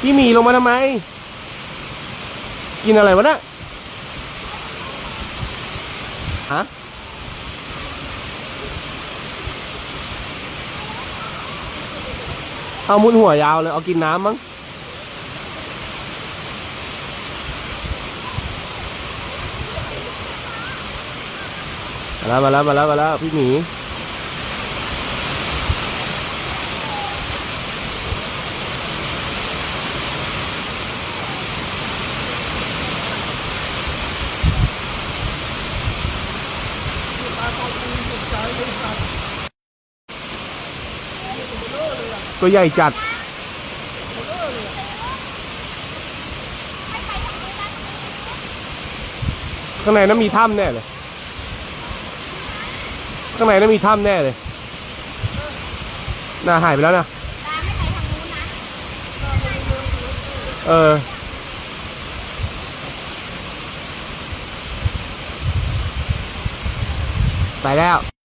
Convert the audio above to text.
พี่หมีลงมาทำไม กินอะไรวะน่ะฮะเอามุนหัวยาวเลย เอากินน้ำมั้งมาแล้วมาแล้วมาแล้วมาแล้วพี่หมี ตัวใหญ่จัด ข้างในนั้นมีถ้ำแน่เลย ข้างในนั้นมีถ้ำแน่เลย น่าหายไปแล้วนะ เออไปแล้ว